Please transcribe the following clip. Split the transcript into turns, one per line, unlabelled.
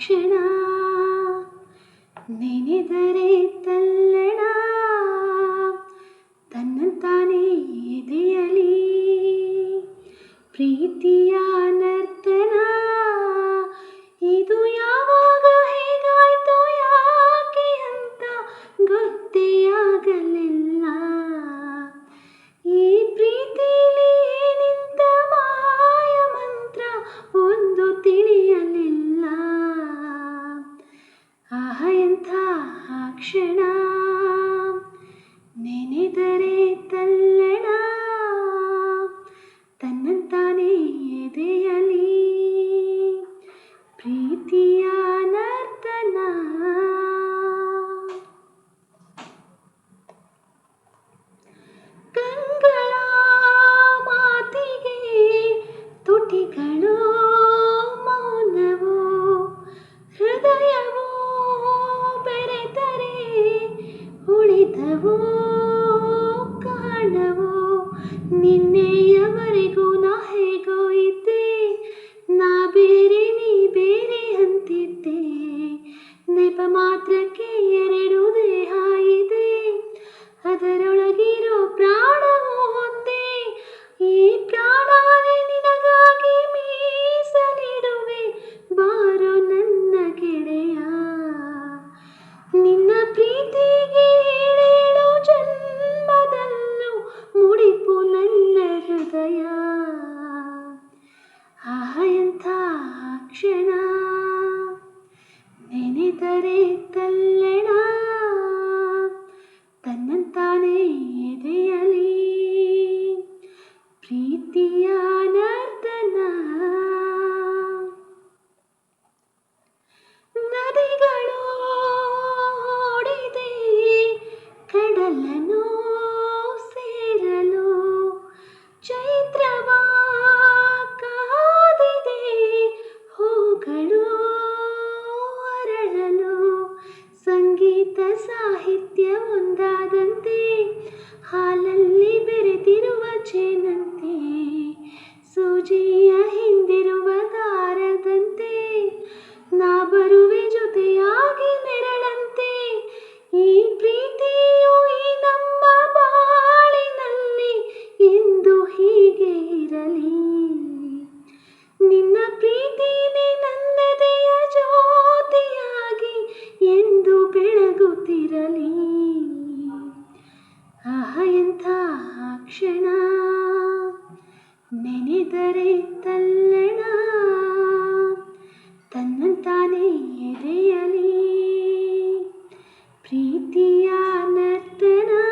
是那 will ಹೆಜ್ಜೆಯ ಹಿಂದಿರುವ ದಾರದಂತೆ ನಾ ಬರುವೆ ಜೊತೆಯಾಗಿ ನೆರಳಂತೆ. ಈ ಪ್ರೀತಿಯು ಈ ನಮ್ಮ ಬಾಳಿನಲ್ಲಿ ಎಂದು ಹೀಗೆ ಇರಲಿ. ನಿನ್ನ ಪ್ರೀತಿ ನನ್ನದೆಯ ಜ್ಯೋತಿಯಾಗಿ ಎಂದು ಬೆಳಗುತ್ತಿರಲಿ. प्रीतिया नर्तना।